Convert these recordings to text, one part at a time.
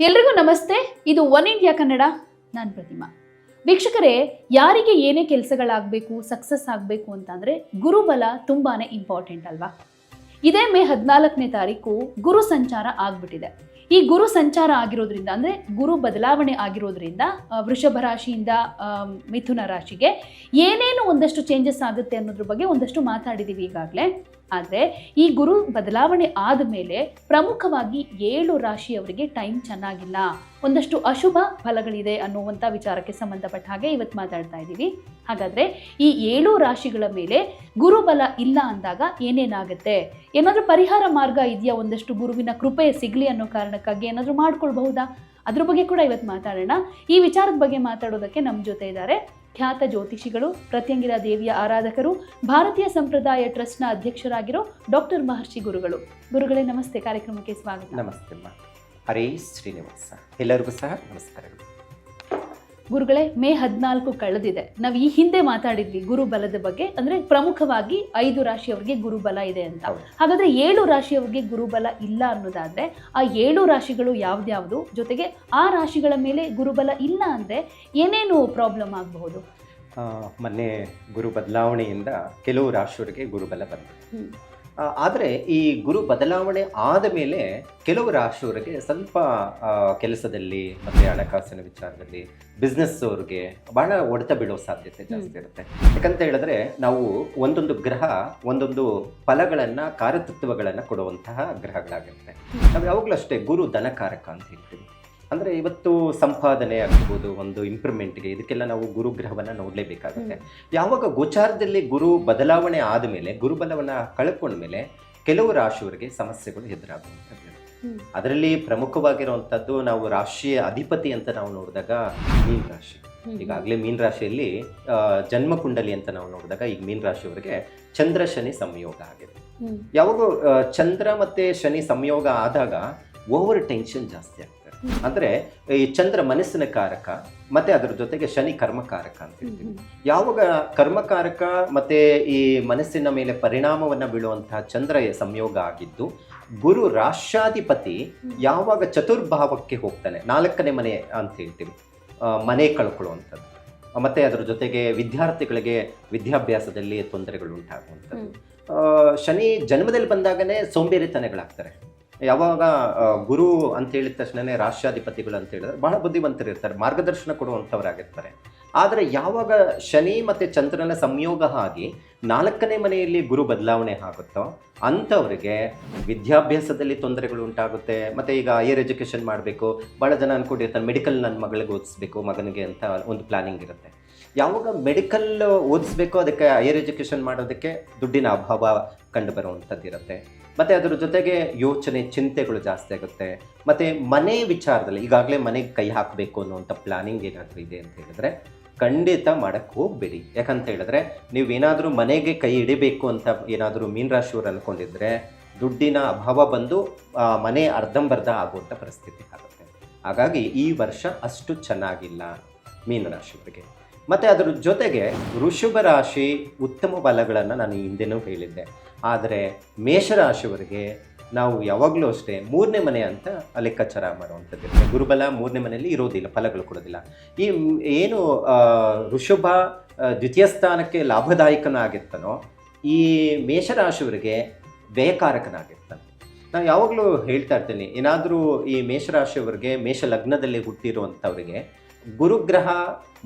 ಎಲ್ರಿಗೂ ನಮಸ್ತೆ. ಇದು ಒನ್ ಇಂಡಿಯಾ ಕನ್ನಡ. ನಾನು ಪ್ರತಿಮಾ. ವೀಕ್ಷಕರೇ, ಯಾರಿಗೆ ಏನೇ ಕೆಲಸಗಳಾಗಬೇಕು ಸಕ್ಸಸ್ ಆಗಬೇಕು ಅಂತಂದರೆ ಗುರುಬಲ ತುಂಬಾನೇ ಇಂಪಾರ್ಟೆಂಟ್ ಅಲ್ವಾ? ಇದೇ ಮೇ ಹದಿನಾಲ್ಕನೇ ತಾರೀಕು ಗುರು ಸಂಚಾರ ಆಗ್ಬಿಟ್ಟಿದೆ. ಈ ಗುರು ಸಂಚಾರ ಆಗಿರೋದ್ರಿಂದ ಅಂದರೆ ಗುರು ಬದಲಾವಣೆ ಆಗಿರೋದ್ರಿಂದ ವೃಷಭ ರಾಶಿಯಿಂದ ಮಿಥುನ ರಾಶಿಗೆ ಏನೇನು ಒಂದಷ್ಟು ಚೇಂಜಸ್ ಆಗುತ್ತೆ ಅನ್ನೋದ್ರ ಬಗ್ಗೆ ಒಂದಷ್ಟು ಮಾತಾಡಿದ್ದೀವಿ ಈಗಾಗಲೇ. ಆದರೆ ಈ ಗುರು ಬದಲಾವಣೆ ಆದ ಮೇಲೆ ಪ್ರಮುಖವಾಗಿ ಏಳು ರಾಶಿಯವರಿಗೆ ಟೈಮ್ ಚೆನ್ನಾಗಿಲ್ಲ. ಒಂದಷ್ಟು ಅಶುಭ ಫಲಗಳಿದೆ ಅನ್ನುವಂಥ ವಿಚಾರಕ್ಕೆ ಸಂಬಂಧಪಟ್ಟ ಹಾಗೆ ಇವತ್ತು ಮಾತಾಡ್ತಾ ಇದ್ದೀವಿ. ಹಾಗಾದರೆ ಈ ಏಳು ರಾಶಿಗಳ ಮೇಲೆ ಗುರುಬಲ ಇಲ್ಲ ಅಂದಾಗ ಏನೇನಾಗುತ್ತೆ? ಏನಾದರೂ ಪರಿಹಾರ ಮಾರ್ಗ ಇದೆಯಾ? ಒಂದಷ್ಟು ಗುರುವಿನ ಕೃಪೆ ಸಿಗಲಿ ಅನ್ನೋ ಕಾರಣಕ್ಕಾಗಿ ಏನಾದರೂ ಮಾಡ್ಕೊಳ್ಬಹುದಾ? ಅದ್ರ ಬಗ್ಗೆ ಕೂಡ ಇವತ್ತು ಮಾತಾಡೋಣ. ಈ ವಿಚಾರದ ಬಗ್ಗೆ ಮಾತಾಡೋದಕ್ಕೆ ನಮ್ಮ ಜೊತೆ ಇದ್ದಾರೆ ಖ್ಯಾತ ಜ್ಯೋತಿಷಿಗಳು ಪ್ರತ್ಯಂಗಿರ ದೇವಿಯ ಆರಾಧಕರು ಭಾರತೀಯ ಸಂಪ್ರದಾಯ ಟ್ರಸ್ಟ್ನ ಅಧ್ಯಕ್ಷರಾಗಿರೋ ಡಾಕ್ಟರ್ ಮಹರ್ಷಿ ಗುರುಗಳು. ಗುರುಗಳೇ ನಮಸ್ತೆ. ಕಾರ್ಯಕ್ರಮಕ್ಕೆ ಸ್ವಾಗತ. ನಮಸ್ತೆ ಹರೇ ಶ್ರೀನಿವಾಸ. ಎಲ್ಲರಿಗೂ ಸಹ ನಮಸ್ಕಾರಗಳು. ಗುರುಗಳೇ ಮೇ ಹದಿನಾಲ್ಕು ಕಳೆದಿದೆ. ನಾವು ಈ ಹಿಂದೆ ಮಾತಾಡಿದ್ವಿ ಗುರುಬಲದ ಬಗ್ಗೆ. ಅಂದ್ರೆ ಪ್ರಮುಖವಾಗಿ ಐದು ರಾಶಿಯವರಿಗೆ ಗುರುಬಲ ಇದೆ ಅಂತ. ಹಾಗಾದ್ರೆ ಏಳು ರಾಶಿಯವರಿಗೆ ಗುರುಬಲ ಇಲ್ಲ ಅನ್ನೋದಾದ್ರೆ ಆ ಏಳು ರಾಶಿಗಳು ಯಾವ್ದ್ಯಾವ್ದು? ಜೊತೆಗೆ ಆ ರಾಶಿಗಳ ಮೇಲೆ ಗುರುಬಲ ಇಲ್ಲ ಅಂದ್ರೆ ಏನೇನು ಪ್ರಾಬ್ಲಮ್ ಆಗಬಹುದು? ಮೊನ್ನೆ ಗುರು ಬದಲಾವಣೆಯಿಂದ ಕೆಲವು ರಾಶಿಯವರಿಗೆ ಗುರುಬಲ ಬಂತು. ಆದರೆ ಈ ಗುರು ಬದಲಾವಣೆ ಆದ ಮೇಲೆ ಕೆಲವು ರಾಶಿಯವರಿಗೆ ಸ್ವಲ್ಪ ಕೆಲಸದಲ್ಲಿ ಮತ್ತೆ ಹಣಕಾಸಿನ ವಿಚಾರದಲ್ಲಿ ಬಿಸ್ನೆಸ್ ಅವ್ರಿಗೆ ಭಾಳ ಹೊಡೆತ ಬೀಳೋ ಸಾಧ್ಯತೆ ಜಾಸ್ತಿ ಇರುತ್ತೆ. ಯಾಕಂತ ಹೇಳಿದ್ರೆ ನಾವು ಒಂದೊಂದು ಗ್ರಹ ಒಂದೊಂದು ಫಲಗಳನ್ನು ಕಾರ್ಯತತ್ವಗಳನ್ನು ಕೊಡುವಂತಹ ಗ್ರಹಗಳಾಗಿರುತ್ತೆ. ನಾವು ಯಾವಾಗಲೂ ಅಷ್ಟೇ ಗುರು ಧನಕಾರಕ ಅಂತ ಹೇಳ್ತೀವಿ. ಅಂದ್ರೆ ಇವತ್ತು ಸಂಪಾದನೆ ಆಗ್ಬೋದು ಒಂದು ಇಂಪ್ರೂವ್ಮೆಂಟ್ಗೆ ಇದಕ್ಕೆಲ್ಲ ನಾವು ಗುರು ಗ್ರಹವನ್ನ ನೋಡ್ಲೇಬೇಕಾಗುತ್ತೆ ಯಾವಾಗ ಗೋಚಾರದಲ್ಲಿ ಗುರು ಬದಲಾವಣೆ ಆದ ಮೇಲೆ ಗುರುಬಲವನ್ನು ಗುರುಬಲವನ್ನ ಕಳ್ಕೊಂಡ್ಮೇಲೆ ಕೆಲವು ರಾಶಿಯವರಿಗೆ ಸಮಸ್ಯೆಗಳು ಎದುರಾಗುವಂಥದ್ದು. ಅದರಲ್ಲಿ ಪ್ರಮುಖವಾಗಿರುವಂಥದ್ದು ನಾವು ರಾಶಿಯ ಅಧಿಪತಿ ಅಂತ ನಾವು ನೋಡಿದಾಗ ಮೀನ್ ರಾಶಿ. ಈಗಾಗಲೇ ಮೀನ್ ರಾಶಿಯಲ್ಲಿ ಜನ್ಮ ಕುಂಡಲಿ ಅಂತ ನಾವು ನೋಡಿದಾಗ ಈಗ ಮೀನ್ ರಾಶಿಯವರಿಗೆ ಚಂದ್ರ ಶನಿ ಸಂಯೋಗ ಆಗಿದೆ. ಯಾವಾಗ ಚಂದ್ರ ಮತ್ತೆ ಶನಿ ಸಂಯೋಗ ಆದಾಗ ಓವರ್ ಟೆನ್ಷನ್ ಜಾಸ್ತಿ ಆಗ್ತದೆ. ಅಂದ್ರೆ ಈ ಚಂದ್ರ ಮನಸ್ಸಿನ ಕಾರಕ ಮತ್ತೆ ಅದರ ಜೊತೆಗೆ ಶನಿ ಕರ್ಮಕಾರಕ ಅಂತ ಹೇಳ್ತೀವಿ. ಯಾವಾಗ ಕರ್ಮಕಾರಕ ಮತ್ತೆ ಈ ಮನಸ್ಸಿನ ಮೇಲೆ ಪರಿಣಾಮವನ್ನ ಬೀಳುವಂತಹ ಚಂದ್ರ ಸಂಯೋಗ ಆಗಿದ್ದು ಗುರು ರಾಷ್ಟ್ರಾಧಿಪತಿ ಯಾವಾಗ ಚತುರ್ಭಾವಕ್ಕೆ ಹೋಗ್ತಾನೆ ನಾಲ್ಕನೇ ಮನೆ ಅಂತ ಹೇಳ್ತೀವಿ. ಮನೆ ಕಳ್ಕೊಳ್ಳುವಂಥದ್ದು. ಮತ್ತೆ ಅದರ ಜೊತೆಗೆ ವಿದ್ಯಾರ್ಥಿಗಳಿಗೆ ವಿದ್ಯಾಭ್ಯಾಸದಲ್ಲಿ ತೊಂದರೆಗಳು ಉಂಟಾಗುವಂಥದ್ದು ಆ, ಶನಿ ಜನ್ಮದಲ್ಲಿ ಬಂದಾಗನೇ ಸೋಂಬೇರಿತನಗಳಾಗ್ತಾರೆ. ಯಾವಾಗ ಗುರು ಅಂತ ಹೇಳಿದ ತಕ್ಷಣನೇ ರಾಷ್ಟ್ರಾಧಿಪತಿಗಳು ಅಂತ ಹೇಳಿದ್ರೆ ಬಹಳ ಬುದ್ಧಿವಂತರು ಇರ್ತಾರೆ, ಮಾರ್ಗದರ್ಶನ ಕೊಡುವಂಥವರಾಗಿರ್ತಾರೆ. ಆದರೆ ಯಾವಾಗ ಶನಿ ಮತ್ತು ಚಂದ್ರನ ಸಂಯೋಗ ಆಗಿ ನಾಲ್ಕನೇ ಮನೆಯಲ್ಲಿ ಗುರು ಬದಲಾವಣೆ ಆಗುತ್ತೋ ಅಂಥವ್ರಿಗೆ ವಿದ್ಯಾಭ್ಯಾಸದಲ್ಲಿ ತೊಂದರೆಗಳು ಉಂಟಾಗುತ್ತೆ. ಮತ್ತು ಈಗ ಹೈಯರ್ ಎಜುಕೇಷನ್ ಮಾಡಬೇಕು ಭಾಳ ಜನ ಅಂದ್ಕೊಂಡಿರ್ತಾರೆ ಮೆಡಿಕಲ್ ನನ್ನ ಮಗಳಿಗೆ ಓದಿಸ್ಬೇಕು, ಮಗನಿಗೆ ಅಂತ ಒಂದು ಪ್ಲಾನಿಂಗ್ ಇರುತ್ತೆ. ಯಾವಾಗ ಮೆಡಿಕಲ್ ಓದಿಸ್ಬೇಕು, ಅದಕ್ಕೆ ಹೈಯರ್ ಎಜುಕೇಷನ್ ಮಾಡೋದಕ್ಕೆ ದುಡ್ಡಿನ ಅಭಾವ ಕಂಡು ಬರುವಂಥದ್ದು ಇರುತ್ತೆ ಮತ್ತು ಅದರ ಜೊತೆಗೆ ಯೋಚನೆ, ಚಿಂತೆಗಳು ಜಾಸ್ತಿ ಆಗುತ್ತೆ. ಮತ್ತು ಮನೆ ವಿಚಾರದಲ್ಲಿ, ಈಗಾಗಲೇ ಮನೆಗೆ ಕೈ ಹಾಕಬೇಕು ಅನ್ನುವಂಥ ಪ್ಲಾನಿಂಗ್ ಏನಾದರೂ ಇದೆ ಅಂತ ಹೇಳಿದ್ರೆ, ಖಂಡಿತ ಮಾಡಕ್ಕೆ ಹೋಗಬೇಡಿ. ಯಾಕಂತ ಹೇಳಿದ್ರೆ ನೀವು ಏನಾದರೂ ಮನೆಗೆ ಕೈ ಹಿಡಿಬೇಕು ಅಂತ ಏನಾದರೂ ಮೀನ್ ರಾಶಿಯವರು ಅಂದ್ಕೊಂಡಿದ್ರೆ ದುಡ್ಡಿನ ಅಭಾವ ಬಂದು ಮನೆ ಅರ್ಧಂಬರ್ಧ ಆಗುವಂಥ ಪರಿಸ್ಥಿತಿ ಆಗುತ್ತೆ. ಹಾಗಾಗಿ ಈ ವರ್ಷ ಅಷ್ಟು ಚೆನ್ನಾಗಿಲ್ಲ ಮೀನ ರಾಶಿಯವರಿಗೆ ಮತ್ತು ಅದರ ಜೊತೆಗೆ ವೃಷಭ ರಾಶಿ ಉತ್ತಮ ಫಲಗಳನ್ನು ನಾನು ಹಿಂದೆನೂ ಹೇಳಿದ್ದೆ. ಆದರೆ ಮೇಷರಾಶಿಯವರಿಗೆ ನಾವು ಯಾವಾಗಲೂ ಅಷ್ಟೇ ಮೂರನೇ ಮನೆ ಅಂತ ಲೆಕ್ಕಾಚಾರ ಮಾಡುವಂಥದ್ದು. ಗುರುಬಲ ಮೂರನೇ ಮನೆಯಲ್ಲಿ ಇರೋದಿಲ್ಲ, ಫಲಗಳು ಕೊಡೋದಿಲ್ಲ. ಈ ಏನು ಋಷಭ ದ್ವಿತೀಯ ಸ್ಥಾನಕ್ಕೆ ಲಾಭದಾಯಕನಾಗಿರ್ತಾನೋ ಈ ಮೇಷರಾಶಿಯವರಿಗೆ ವ್ಯಯಕಾರಕನಾಗಿರ್ತಾನೆ. ನಾನು ಯಾವಾಗಲೂ ಹೇಳ್ತಾ ಇರ್ತೀನಿ, ಏನಾದರೂ ಈ ಮೇಷರಾಶಿಯವರಿಗೆ ಮೇಷ ಲಗ್ನದಲ್ಲಿ ಹುಟ್ಟಿರುವಂಥವರಿಗೆ ಗುರುಗ್ರಹ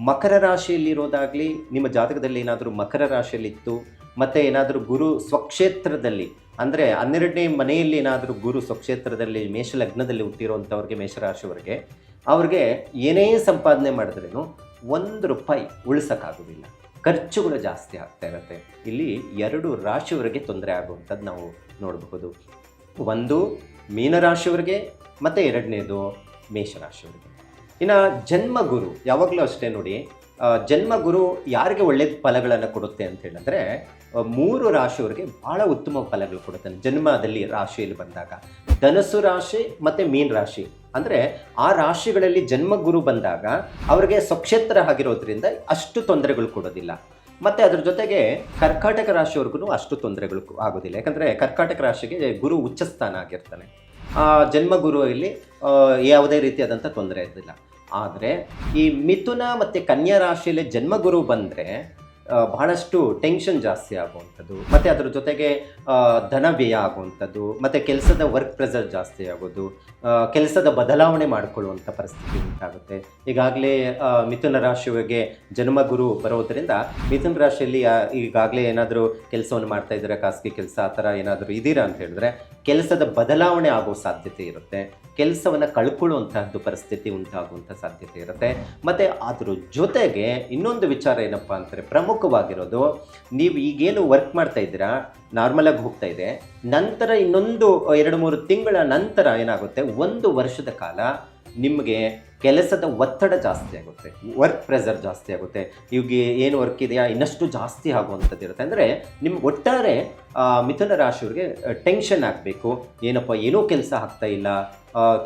ಮಕರ ರಾಶಿಯಲ್ಲಿರೋದಾಗಲಿ, ನಿಮ್ಮ ಜಾತಕದಲ್ಲಿ ಏನಾದರೂ ಮಕರ ರಾಶಿಯಲ್ಲಿತ್ತು, ಮತ್ತು ಏನಾದರೂ ಗುರು ಸ್ವಕ್ಷೇತ್ರದಲ್ಲಿ, ಅಂದರೆ ಹನ್ನೆರಡನೇ ಮನೆಯಲ್ಲಿ ಏನಾದರೂ ಗುರು ಸ್ವಕ್ಷೇತ್ರದಲ್ಲಿ ಮೇಷ ಲಗ್ನದಲ್ಲಿ ಹುಟ್ಟಿರುವಂಥವ್ರಿಗೆ ಮೇಷರಾಶಿಯವರಿಗೆ, ಅವ್ರಿಗೆ ಏನೇ ಸಂಪಾದನೆ ಮಾಡಿದ್ರೇನು ಒಂದು ರೂಪಾಯಿ ಉಳಿಸೋಕ್ಕಾಗೋದಿಲ್ಲ ಖರ್ಚುಗಳು ಜಾಸ್ತಿ ಆಗ್ತಾ ಇರುತ್ತೆ. ಇಲ್ಲಿ ಎರಡು ರಾಶಿಯವರಿಗೆ ತೊಂದರೆ ಆಗುವಂಥದ್ದು ನಾವು ನೋಡಬಹುದು. ಒಂದು ಮೀನರಾಶಿಯವರಿಗೆ, ಮತ್ತು ಎರಡನೇದು ಮೇಷರಾಶಿಯವರಿಗೆ. ಇನ್ನು ಜನ್ಮಗುರು ಯಾವಾಗಲೂ ಅಷ್ಟೇ ನೋಡಿ ಜನ್ಮಗುರು ಯಾರಿಗೆ ಒಳ್ಳೆಯ ಫಲಗಳನ್ನು ಕೊಡುತ್ತೆ ಅಂತ ಹೇಳಿದ್ರೆ ಮೂರು ರಾಶಿಯವರಿಗೆ ಬಹಳ ಉತ್ತಮ ಫಲಗಳು ಕೊಡುತ್ತೆ. ಜನ್ಮದಲ್ಲಿ ರಾಶಿಯಲ್ಲಿ ಬಂದಾಗ. ಧನಸ್ಸು ರಾಶಿ ಮತ್ತು ಮೀನ್ ರಾಶಿ. ಅಂದರೆ ಆ ರಾಶಿಗಳಲ್ಲಿ ಜನ್ಮಗುರು ಬಂದಾಗ ಅವರಿಗೆ ಸ್ವಕ್ಷೇತ್ರ ಆಗಿರೋದ್ರಿಂದ ಅಷ್ಟು ತೊಂದರೆಗಳು ಕೊಡೋದಿಲ್ಲ. ಮತ್ತು ಅದ್ರ ಜೊತೆಗೆ ಕರ್ಕಾಟಕ ರಾಶಿಯವ್ರಿಗೂ ಅಷ್ಟು ತೊಂದರೆಗಳು ಆಗೋದಿಲ್ಲ. ಯಾಕಂದರೆ ಕರ್ಕಾಟಕ ರಾಶಿಗೆ ಗುರು ಉಚ್ಚ ಸ್ಥಾನ ಆಗಿರ್ತಾನೆ. ಆ ಜನ್ಮಗುರು ಇಲ್ಲಿ ಆ, ಯಾವುದೇ ರೀತಿಯಾದಂಥ ತೊಂದರೆ ಇರಲಿಲ್ಲ ಆದರೆ ಈ ಮಿಥುನ ಮತ್ತು ಕನ್ಯಾ ರಾಶಿಯಲ್ಲಿ ಜನ್ಮಗುರು ಬಂದರೆ ಬಹಳಷ್ಟು ಟೆನ್ಷನ್ ಜಾಸ್ತಿ ಆಗುವಂಥದ್ದು. ಮತ್ತು ಅದರ ಜೊತೆಗೆ ಧನ ವ್ಯಯ ಆಗುವಂಥದ್ದು, ಮತ್ತು ಕೆಲಸದ ವರ್ಕ್ ಪ್ರೆಸರ್ ಜಾಸ್ತಿ ಆಗೋದು ಕೆಲಸದ ಬದಲಾವಣೆ ಮಾಡಿಕೊಳ್ಳುವಂಥ ಪರಿಸ್ಥಿತಿ ಉಂಟಾಗುತ್ತೆ. ಈಗಾಗಲೇ ಮಿಥುನ ರಾಶಿಯವರಿಗೆ ಜನ್ಮಗುರು ಬರೋದರಿಂದ ಮಿಥುನ ರಾಶಿಯಲ್ಲಿ ಈಗಾಗಲೇ ಏನಾದರೂ ಕೆಲಸವನ್ನು ಮಾಡ್ತಾ ಇದ್ದಾರೆ ಖಾಸಗಿ ಕೆಲಸ ಆ ಥರ ಏನಾದರೂ ಇದ್ದೀರಾ ಅಂತ ಹೇಳಿದ್ರೆ, ಕೆಲಸದ ಬದಲಾವಣೆ ಆಗೋ ಸಾಧ್ಯತೆ ಇರುತ್ತೆ. ಕೆಲಸವನ್ನು ಕಳ್ಕೊಳ್ಳುವಂತಹದ್ದು ಪರಿಸ್ಥಿತಿ ಉಂಟಾಗುವಂಥ ಸಾಧ್ಯತೆ ಇರುತ್ತೆ. ಮತ್ತು ಅದ್ರ ಜೊತೆಗೆ ಇನ್ನೊಂದು ವಿಚಾರ ಏನಪ್ಪ ಅಂತಾರೆ ಪ್ರಮುಖವಾಗಿರೋದು ನೀವು ಈಗೇನು ವರ್ಕ್ ಮಾಡ್ತಾ ಇದ್ದೀರಾ ನಾರ್ಮಲಾಗಿ ಹೋಗ್ತಾ ಇದೆ, ನಂತರ ಇನ್ನೊಂದು, ಎರಡು, ಮೂರು ತಿಂಗಳ ನಂತರ ಏನಾಗುತ್ತೆ? ಒಂದು ವರ್ಷದ ಕಾಲ ನಿಮಗೆ ಕೆಲಸದ ಒತ್ತಡ ಜಾಸ್ತಿ ಆಗುತ್ತೆ ವರ್ಕ್ ಪ್ರೆಸರ್ ಜಾಸ್ತಿ ಆಗುತ್ತೆ, ಇವಾಗ ಏನು ವರ್ಕ್ ಇದೆಯಾ, ಇನ್ನಷ್ಟು ಜಾಸ್ತಿ ಆಗುವಂಥದ್ದು ಇರುತ್ತೆ. ಅಂದರೆ ನಿಮ್ಮ ಒಟ್ಟಾರೆ ಮಿಥುನ ರಾಶಿಯವ್ರಿಗೆ ಟೆನ್ಷನ್ ಆಗಬೇಕು. ಏನಪ್ಪ, ಏನೂ ಕೆಲಸ ಆಗ್ತಾ ಇಲ್ಲ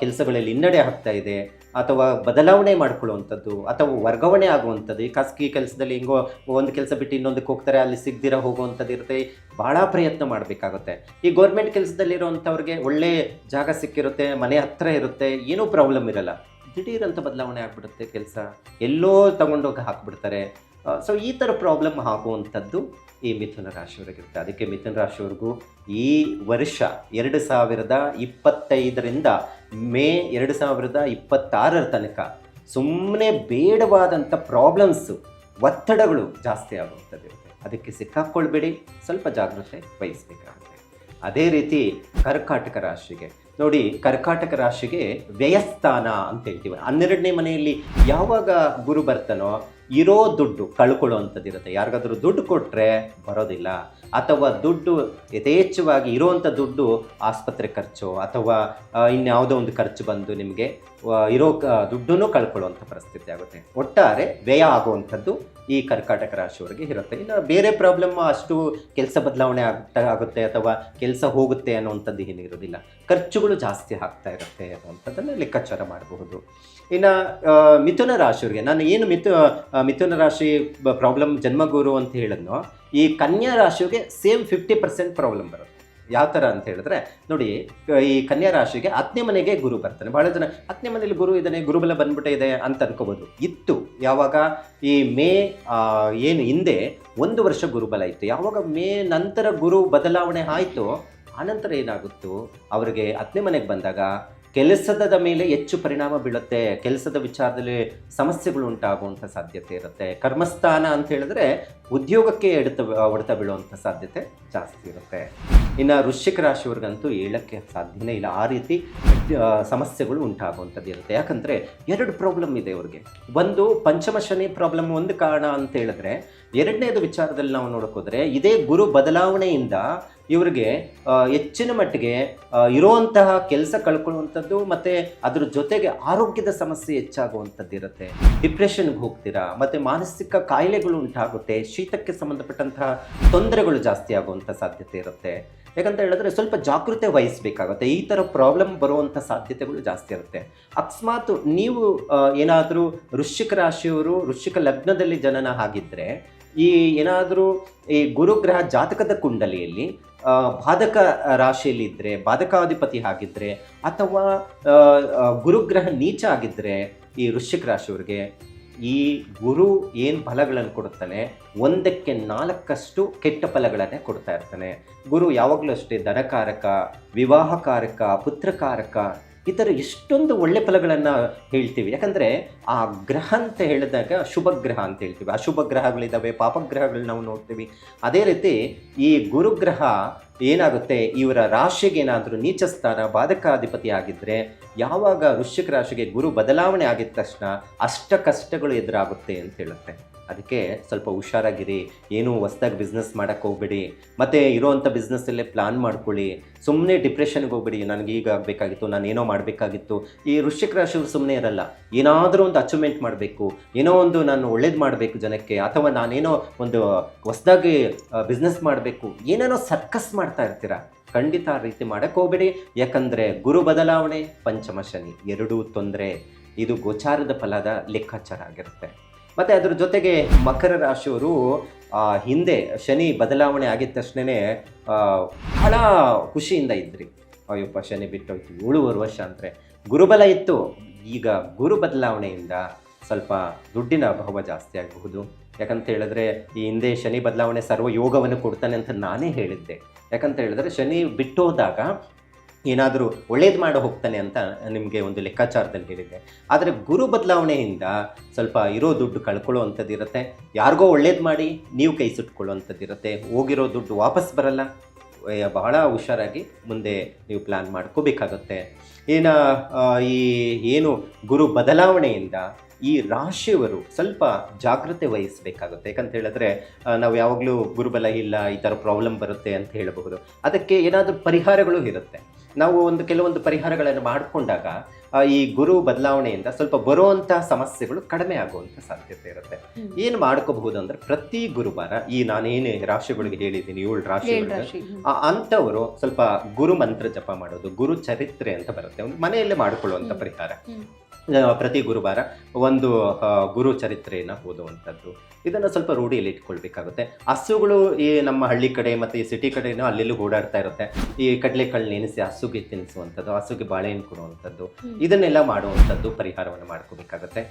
ಕೆಲಸಗಳಲ್ಲಿ ಹಿನ್ನಡೆ ಆಗ್ತಾ ಇದೆ, ಅಥವಾ ಬದಲಾವಣೆ ಮಾಡ್ಕೊಳ್ಳುವಂಥದ್ದು, ಅಥವಾ ವರ್ಗಾವಣೆ ಆಗುವಂಥದ್ದು. ಈ ಖಾಸಗಿ ಕೆಲಸದಲ್ಲಿ ಹಿಂಗೋ ಒಂದು ಕೆಲಸ ಬಿಟ್ಟು ಇನ್ನೊಂದಕ್ಕೆ ಹೋಗ್ತಾರೆ, ಅಲ್ಲಿ ಸಿಗ್ದಿರ ಹೋಗುವಂಥದ್ದು ಇರುತ್ತೆ. ಭಾಳ ಪ್ರಯತ್ನ ಮಾಡಬೇಕಾಗುತ್ತೆ. ಈ ಗೌರ್ಮೆಂಟ್ ಕೆಲಸದಲ್ಲಿರುವಂಥವ್ರಿಗೆ ಒಳ್ಳೆ ಜಾಗ ಸಿಕ್ಕಿರುತ್ತೆ, ಮನೆ ಹತ್ತಿರ ಇರುತ್ತೆ, ಏನೂ ಪ್ರಾಬ್ಲಮ್ ಇರಲ್ಲ. ದಿಢೀರಂತ ಬದಲಾವಣೆ ಆಗ್ಬಿಡುತ್ತೆ ಕೆಲಸ. ಎಲ್ಲೋ ತಗೊಂಡೋಗಿ ಹಾಕ್ಬಿಡ್ತಾರೆ. ಸೊ ಈ ಥರ ಪ್ರಾಬ್ಲಮ್ ಆಗುವಂಥದ್ದು ಈ ಮಿಥುನ ರಾಶಿಯವರಿಗಿರುತ್ತೆ. ಅದಕ್ಕೆ ಮಿಥುನ ರಾಶಿಯವ್ರಿಗೂ ಈ ವರ್ಷ ಎರಡು ಸಾವಿರದ ಇಪ್ಪತ್ತೈದರಿಂದ ಮೇ ಎರಡು ಸಾವಿರದ ಇಪ್ಪತ್ತಾರರ ತನಕ ಸುಮ್ಮನೆ ಬೇಡವಾದಂಥ ಪ್ರಾಬ್ಲಮ್ಸು ಒತ್ತಡಗಳು ಜಾಸ್ತಿ ಆಗುವಂಥದ್ದು ಅದಕ್ಕೆ ಸಿಕ್ಕಾಕ್ಕೊಳ್ಬೇಡಿ ಸ್ವಲ್ಪ ಜಾಗ್ರತೆ ವಹಿಸಬೇಕಾಗುತ್ತೆ. ಅದೇ ರೀತಿ ಕರ್ಕಾಟಕ ರಾಶಿಗೆ ನೋಡಿ, ಕರ್ಕಾಟಕ ರಾಶಿಗೆ ವ್ಯಯಸ್ಥಾನ ಅಂತ ಹೇಳ್ತೀವಿ ಹನ್ನೆರಡನೇ ಮನೆಯಲ್ಲಿ ಯಾವಾಗ ಗುರು ಬರ್ತಾನೋ, ಇರೋ ದುಡ್ಡು ಕಳ್ಕೊಳ್ಳುವಂಥದ್ದು ಇರುತ್ತೆ ಯಾರಿಗಾದರೂ ದುಡ್ಡು ಕೊಟ್ಟರೆ ಬರೋದಿಲ್ಲ. ಅಥವಾ ದುಡ್ಡು ಯಥೇಚ್ಛವಾಗಿ ಇರೋವಂಥ ದುಡ್ಡು ಆಸ್ಪತ್ರೆ ಖರ್ಚು, ಅಥವಾ ಇನ್ಯಾವುದೋ ಒಂದು ಖರ್ಚು ಬಂದು ನಿಮಗೆ ಇರೋ ದುಡ್ಡನ್ನು ಕಳ್ಕೊಳ್ಳುವಂಥ ಪರಿಸ್ಥಿತಿ ಆಗುತ್ತೆ. ಒಟ್ಟಾರೆ ವ್ಯಯ ಆಗುವಂಥದ್ದು ಈ ಕರ್ಕಾಟಕ ರಾಶಿಯವರಿಗೆ ಇರುತ್ತೆ. ಇನ್ನು ಬೇರೆ ಪ್ರಾಬ್ಲಮ್ ಅಷ್ಟು ಕೆಲಸ ಬದಲಾವಣೆ ಆಗ್ತಾ ಆಗುತ್ತೆ ಅಥವಾ ಕೆಲಸ ಹೋಗುತ್ತೆ ಅನ್ನುವಂಥದ್ದು ಏನಿರೋದಿಲ್ಲ ಖರ್ಚುಗಳು ಜಾಸ್ತಿ ಆಗ್ತಾ ಇರುತ್ತೆ ಅನ್ನುವಂಥದ್ದನ್ನು ಲೆಕ್ಕಾಚಾರ ಮಾಡಬಹುದು. ಇನ್ನು ಮಿಥುನ ರಾಶಿಯವರಿಗೆ, ನಾನು ಏನು ಮಿಥು ಮಿಥುನ ರಾಶಿ ಪ್ರಾಬ್ಲಮ್ ಜನ್ಮಗುರು ಅಂತ ಹೇಳಿದ್ನೋ, ಈ ಕನ್ಯಾ ರಾಶಿಗೆ ಸೇಮ್ ಫಿಫ್ಟಿ ಪರ್ಸೆಂಟ್ ಪ್ರಾಬ್ಲಮ್ ಬರುತ್ತೆ. ಯಾವ ಥರ ಅಂತ ಹೇಳಿದ್ರೆ, ನೋಡಿ, ಈ ಕನ್ಯಾ ರಾಶಿಗೆ ಹತ್ತನೇ ಮನೆಗೆ ಗುರು ಬರ್ತಾನೆ. ಬಹಳ ಜನ, ಹತ್ತನೇ ಮನೇಲಿ ಗುರು ಇದ್ದಾನೆ, ಗುರುಬಲ ಬಂದ್ಬಿಟ್ಟಿದೆ ಅಂತ ಅನ್ಕೋಬೋದು. ಇತ್ತು, ಯಾವಾಗ? ಈ ಮೇ ಏನು ಹಿಂದೆ ಒಂದು ವರ್ಷ ಗುರುಬಲ ಇತ್ತು. ಯಾವಾಗ ಮೇ ನಂತರ ಗುರು ಬದಲಾವಣೆ ಆಯಿತು, ಆನಂತರ ಏನಾಗುತ್ತೋ? ಅವರಿಗೆ ಹತ್ತನೇ ಮನೆಗೆ ಬಂದಾಗ ಕೆಲಸದ ಮೇಲೆ ಹೆಚ್ಚು ಪರಿಣಾಮ ಬೀಳುತ್ತೆ, ಕೆಲಸದ ವಿಚಾರದಲ್ಲಿ ಸಮಸ್ಯೆಗಳು ಉಂಟಾಗುವಂಥ ಸಾಧ್ಯತೆ ಇರುತ್ತೆ. ಕರ್ಮಸ್ಥಾನ ಅಂತ ಹೇಳಿದ್ರೆ ಉದ್ಯೋಗಕ್ಕೆ ಎಡತ ಹೊಡೆತ ಬೀಳುವಂಥ ಸಾಧ್ಯತೆ ಜಾಸ್ತಿ ಇರುತ್ತೆ. ಇನ್ನು ವೃಶ್ಚಿಕ ರಾಶಿಯವ್ರಿಗಂತೂ ಹೇಳಕ್ಕೆ ಸಾಧ್ಯನೇ ಇಲ್ಲ. ಆ ರೀತಿ ಸಮಸ್ಯೆಗಳು ಉಂಟಾಗುವಂಥದ್ದು ಇರುತ್ತೆ. ಯಾಕಂದರೆ ಎರಡು ಪ್ರಾಬ್ಲಮ್ ಇದೆ ಅವ್ರಿಗೆ. ಒಂದು, ಪಂಚಮ ಶನಿ ಪ್ರಾಬ್ಲಮ್ ಒಂದು ಕಾರಣ ಅಂತ ಹೇಳಿದ್ರೆ ಎರಡನೇದು ವಿಚಾರದಲ್ಲಿ ನಾವು ನೋಡೋಕ್ಕೋದ್ರೆ ಇದೇ ಗುರು ಬದಲಾವಣೆಯಿಂದ ಇವರಿಗೆ ಹೆಚ್ಚಿನ ಮಟ್ಟಿಗೆ ಇರುವಂತಹ ಕೆಲಸ ಕಳ್ಕೊಳ್ಳುವಂಥದ್ದು ಮತ್ತು ಅದ್ರ ಜೊತೆಗೆ ಆರೋಗ್ಯದ ಸಮಸ್ಯೆ ಹೆಚ್ಚಾಗುವಂಥದ್ದು ಇರುತ್ತೆ. ಡಿಪ್ರೆಷನ್ಗೆ ಹೋಗ್ತೀರಾ, ಮತ್ತು ಮಾನಸಿಕ ಕಾಯಿಲೆಗಳು ಉಂಟಾಗುತ್ತೆ, ಶೀತಕ್ಕೆ ಸಂಬಂಧಪಟ್ಟಂತಹ ತೊಂದರೆಗಳು ಜಾಸ್ತಿ ಆಗುವಂಥ ಸಾಧ್ಯತೆ ಇರುತ್ತೆ. ಯಾಕಂತ ಹೇಳಿದ್ರೆ ಸ್ವಲ್ಪ ಜಾಗೃತೆ ವಹಿಸಬೇಕಾಗುತ್ತೆ, ಈ ಥರ ಪ್ರಾಬ್ಲಮ್ ಬರುವಂಥ ಸಾಧ್ಯತೆಗಳು ಜಾಸ್ತಿ ಇರುತ್ತೆ. ಅಕಸ್ಮಾತ್ ನೀವು ಏನಾದರೂ ವೃಶ್ಚಿಕ ರಾಶಿಯವರು, ವೃಶ್ಚಿಕ ಲಗ್ನದಲ್ಲಿ ಜನನ ಆಗಿದ್ದರೆ ಈ ಏನಾದರೂ ಈ ಗುರುಗ್ರಹ ಜಾತಕದ ಕುಂಡಲಿಯಲ್ಲಿ ಬಾಧಕ ರಾಶಿಯಲ್ಲಿ ಇದ್ದರೆ ಬಾಧಕಾಧಿಪತಿ ಆಗಿದ್ದರೆ ಅಥವಾ ಗುರುಗ್ರಹ ನೀಚ ಆಗಿದ್ದರೆ ಈ ವೃಶ್ಚಿಕ ರಾಶಿಯವ್ರಿಗೆ, ಈ ಗುರು ಏನು ಫಲಗಳನ್ನು ಕೊಡುತ್ತಾನೆ? ಒಂದಕ್ಕೆ ನಾಲ್ಕಷ್ಟು ಕೆಟ್ಟ ಫಲಗಳನ್ನೇ ಕೊಡ್ತಾ ಇರ್ತಾನೆ. ಗುರು ಯಾವಾಗಲೂ ಅಷ್ಟೇ ಧನಕಾರಕ, ವಿವಾಹಕಾರಕ, ಪುತ್ರಕಾರಕ ಈ ಥರ ಎಷ್ಟೊಂದು ಒಳ್ಳೆ ಫಲಗಳನ್ನು ಹೇಳ್ತೀವಿ. ಯಾಕಂದರೆ ಆ ಗ್ರಹ ಅಂತ ಹೇಳಿದಾಗ ಶುಭ ಗ್ರಹ ಅಂತ ಹೇಳ್ತೀವಿ. ಅಶುಭ ಗ್ರಹಗಳಿದ್ದಾವೆ ಪಾಪಗ್ರಹಗಳು ನಾವು ನೋಡ್ತೀವಿ. ಅದೇ ರೀತಿ ಈ ಗುರುಗ್ರಹ ಏನಾಗುತ್ತೆ? ಇವರ ರಾಶಿಗೆ ಏನಾದರೂ ನೀಚ ಸ್ಥಾನ, ಬಾಧಕಾಧಿಪತಿ ಆಗಿದ್ದರೆ ಯಾವಾಗ ವೃಶ್ಚಿಕ ರಾಶಿಗೆ ಗುರು ಬದಲಾವಣೆ ಆಗಿದ ತಕ್ಷಣ ಅಷ್ಟ ಕಷ್ಟಗಳು ಎದುರಾಗುತ್ತೆ ಅಂತ ಹೇಳುತ್ತೆ. ಅದಕ್ಕೆ ಸ್ವಲ್ಪ ಹುಷಾರಾಗಿರಿ. ಏನು ಹೊಸ್ದಾಗಿ ಬಿಸ್ನೆಸ್ ಮಾಡೋಕ್ಕೆ ಹೋಗ್ಬೇಡಿ. ಮತ್ತು ಇರೋವಂಥ ಬಿಸ್ನೆಸ್ಸಲ್ಲೇ ಪ್ಲಾನ್ ಮಾಡ್ಕೊಳ್ಳಿ. ಸುಮ್ಮನೆ ಡಿಪ್ರೆಷನ್ಗೆ ಹೋಗ್ಬೇಡಿ. ನನಗೆ ಈಗ ಆಗಬೇಕಾಗಿತ್ತು, ನಾನು ಏನೋ ಮಾಡಬೇಕಾಗಿತ್ತು. ಈ ವೃಶ್ಚಿಕ ರಾಶಿಯವರು ಸುಮ್ಮನೆ ಇರಲ್ಲ. ಏನಾದರೂ ಒಂದು ಅಚೀವ್ಮೆಂಟ್ ಮಾಡಬೇಕು. ಏನೋ ಒಂದು ನಾನು ಒಳ್ಳೇದು ಮಾಡಬೇಕು ಜನಕ್ಕೆ. ಅಥವಾ ನಾನೇನೋ ಒಂದು ಹೊಸ್ದಾಗಿ ಬಿಸ್ನೆಸ್ ಮಾಡಬೇಕು. ಏನೇನೋ ಸರ್ಕಸ್ ಮಾಡ್ತಾ ಇರ್ತೀರಾ? ಖಂಡಿತ ಆ ರೀತಿ ಮಾಡಕ್ಕೆ ಹೋಗ್ಬೇಡಿ. ಯಾಕಂದರೆ ಗುರು ಬದಲಾವಣೆ, ಪಂಚಮ ಶನಿ. ಎರಡೂ ತೊಂದರೆ. ಇದು ಗೋಚಾರದ ಫಲದ ಲೆಕ್ಕಾಚಾರ ಆಗಿರುತ್ತೆ. ಮತ್ತು ಅದರ ಜೊತೆಗೆ ಮಕರ ರಾಶಿಯವರು ಹಿಂದೆ ಶನಿ ಬದಲಾವಣೆ ಆಗಿದ ತಕ್ಷಣನೇ ಬಹಳ ಖುಷಿಯಿಂದ ಇದ್ರಿ. ಅಯ್ಯಪ್ಪ, ಶನಿ ಬಿಟ್ಟೋಯ್ತು, ಏಳುವರೆ ವರ್ಷ ಅಂದರೆ ಗುರುಬಲ ಇತ್ತು. ಈಗ ಗುರು ಬದಲಾವಣೆಯಿಂದ ಸ್ವಲ್ಪ ದುಡ್ಡಿನ ಅಭಾವ ಜಾಸ್ತಿ ಆಗಬಹುದು. ಯಾಕಂತ ಹೇಳಿದ್ರೆ, ಈ ಹಿಂದೆ ಶನಿ ಬದಲಾವಣೆ ಸರ್ವ ಯೋಗವನ್ನು ಕೊಡ್ತಾನೆ ಅಂತ ನಾನೇ ಹೇಳಿದ್ದೆ. ಯಾಕಂತ ಹೇಳಿದ್ರೆ, ಶನಿ ಬಿಟ್ಟೋದಾಗ ಏನಾದರೂ ಒಳ್ಳೇದು ಮಾಡಿ ಹೋಗ್ತಾನೆ ಅಂತ ನಿಮಗೆ ಒಂದು ಲೆಕ್ಕಾಚಾರದಲ್ಲಿ ಹೇಳಿದೆ ಆದರೆ ಗುರು ಬದಲಾವಣೆಯಿಂದ ಸ್ವಲ್ಪ ಇರೋ ದುಡ್ಡು ಕಳ್ಕೊಳ್ಳೋ ಇರುತ್ತೆ. ಯಾರಿಗೋ ಒಳ್ಳೇದು ಮಾಡಿ ನೀವು ಕೈ ಸುಟ್ಕೊಳ್ಳುವಂಥದ್ದು ಇರುತ್ತೆ. ಹೋಗಿರೋ ದುಡ್ಡು ವಾಪಸ್ ಬರಲ್ಲ. ಬಹಳ ಹುಷಾರಾಗಿ ಮುಂದೆ ನೀವು ಪ್ಲ್ಯಾನ್ ಮಾಡ್ಕೋಬೇಕಾಗುತ್ತೆ. ಏನು ಈ ಏನು ಗುರು ಬದಲಾವಣೆಯಿಂದ ಈ ರಾಶಿಯವರು ಸ್ವಲ್ಪ ಜಾಗ್ರತೆ ವಹಿಸಬೇಕಾಗುತ್ತೆ. ಯಾಕಂತ ಹೇಳಿದ್ರೆ ನಾವು ಯಾವಾಗಲೂ ಗುರುಬಲ ಇಲ್ಲ, ಈ ಥರ ಪ್ರಾಬ್ಲಮ್ ಬರುತ್ತೆ ಅಂತ ಹೇಳಬಹುದು. ಅದಕ್ಕೆ ಏನಾದರೂ ಪರಿಹಾರಗಳು ಇರುತ್ತೆ. ನಾವು ಒಂದು ಕೆಲವೊಂದು ಪರಿಹಾರಗಳನ್ನು ಮಾಡಿಕೊಂಡಾಗ ಈ ಗುರು ಬದಲಾವಣೆಯಿಂದ ಸ್ವಲ್ಪ ಬರುವಂತಹ ಸಮಸ್ಯೆಗಳು ಕಡಿಮೆ ಆಗುವಂತ ಸಾಧ್ಯತೆ ಇರುತ್ತೆ. ಏನು ಮಾಡ್ಕೋಬಹುದು ಅಂದ್ರೆ ಪ್ರತಿ ಗುರುವಾರ ಈ ನಾನೇನು ರಾಶಿಗಳಿಗೆ ಹೇಳಿದ್ದೀನಿ ಏಳು ರಾಶಿಗಳಿಗೆ ಅಂಥವರು ಸ್ವಲ್ಪ ಗುರು ಮಂತ್ರ ಜಪ ಮಾಡೋದು ಗುರು ಚರಿತ್ರೆ ಅಂತ ಬರುತ್ತೆ. ಒಂದು ಮನೆಯಲ್ಲೇ ಮಾಡಿಕೊಳ್ಳುವಂಥ ಪರಿಹಾರ. ಪ್ರತಿ ಗುರುವಾರ ಒಂದು ಗುರು ಚರಿತ್ರೆಯನ್ನು ಓದುವಂಥದ್ದು. ಇದನ್ನು ಸ್ವಲ್ಪ ರೂಢಿಯಲ್ಲಿ ಇಟ್ಕೊಳ್ಬೇಕಾಗುತ್ತೆ. ಹಸುಗಳು ಈ ನಮ್ಮ ಹಳ್ಳಿ ಕಡೆ ಮತ್ತು ಈ ಸಿಟಿ ಕಡೆನೂ ಅಲ್ಲೆಲ್ಲೂ ಓಡಾಡ್ತಾ ಇರುತ್ತೆ. ಈ ಕಡಲೆಕಾಳು ನೆನೆಸಿ ಹಸುಗೆ ತಿನ್ನಿಸುವಂಥದ್ದು ಹಸುಗೆ ಬಾಳೆಹಣ್ಣು ಕೊಡುವಂಥದ್ದು. ಇದನ್ನೆಲ್ಲ ಮಾಡುವಂಥದ್ದು ಪರಿಹಾರವನ್ನು ಮಾಡ್ಕೋಬೇಕಾಗುತ್ತೆ.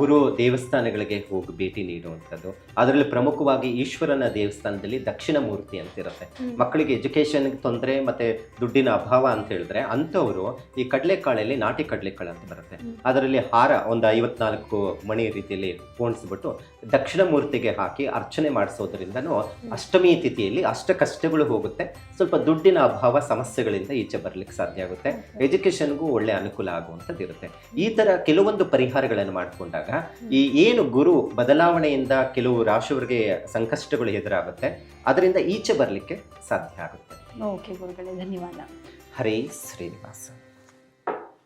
ಗುರು ದೇವಸ್ಥಾನಗಳಿಗೆ ಹೋಗಿ ಭೇಟಿ ನೀಡುವಂಥದ್ದು. ಅದರಲ್ಲಿ ಪ್ರಮುಖವಾಗಿ ಈಶ್ವರನ ದೇವಸ್ಥಾನದಲ್ಲಿ ದಕ್ಷಿಣ ಮೂರ್ತಿ ಅಂತಿರುತ್ತೆ ಮಕ್ಕಳಿಗೆ ಎಜುಕೇಷನ್ಗೆ ತೊಂದರೆ ಮತ್ತು ದುಡ್ಡಿನ ಅಭಾವ ಅಂತ ಹೇಳಿದ್ರೆ ಅಂಥವರು ಈ ಕಡಲೆಕಾಳಲ್ಲಿ ನಾಟಿ ಕಡಲೆಕಾಳು ಅಂತ ಬರುತ್ತೆ. ಅದರಲ್ಲಿ ಹಾರ ಒಂದು ಐವತ್ನಾಲ್ಕು ಮಣಿ ರೀತಿಯಲ್ಲಿ ಪೋಣಿಸ್ಬಿಟ್ಟು ದಕ್ಷಿಣ ಮೂರ್ತಿಗೆ ಹಾಕಿ ಅರ್ಚನೆ ಮಾಡಿಸೋದ್ರಿಂದನೂ ಅಷ್ಟಮಿ ತಿಥಿಯಲ್ಲಿ ಅಷ್ಟ ಕಷ್ಟಗಳು ಹೋಗುತ್ತೆ. ಸ್ವಲ್ಪ ದುಡ್ಡಿನ ಅಭಾವ ಸಮಸ್ಯೆಗಳಿಂದ ಈಚೆ ಬರ್ಲಿಕ್ಕೆ ಸಾಧ್ಯ ಆಗುತ್ತೆ. ಎಜುಕೇಷನ್ಗೂ ಒಳ್ಳೆ ಅನುಕೂಲ ಆಗುವಂಥದ್ದು ಇರುತ್ತೆ ಈ ಥರ ಕೆಲವೊಂದು ಪರಿಹಾರಗಳನ್ನು ಮಾಡಿಕೊಂಡಾಗ ಈ ಏನು ಗುರು ಬದಲಾವಣೆಯಿಂದ ಕೆಲವು ರಾಶಿಯವರಿಗೆ ಸಂಕಷ್ಟಗಳು ಎದುರಾಗುತ್ತೆ ಅದರಿಂದ ಈಚೆ ಬರಲಿಕ್ಕೆ ಸಾಧ್ಯ ಆಗುತ್ತೆ. ಓಕೆ ಗುರುಗಳೇ ಧನ್ಯವಾದ. ಹರೇ ಶ್ರೀನಿವಾಸ.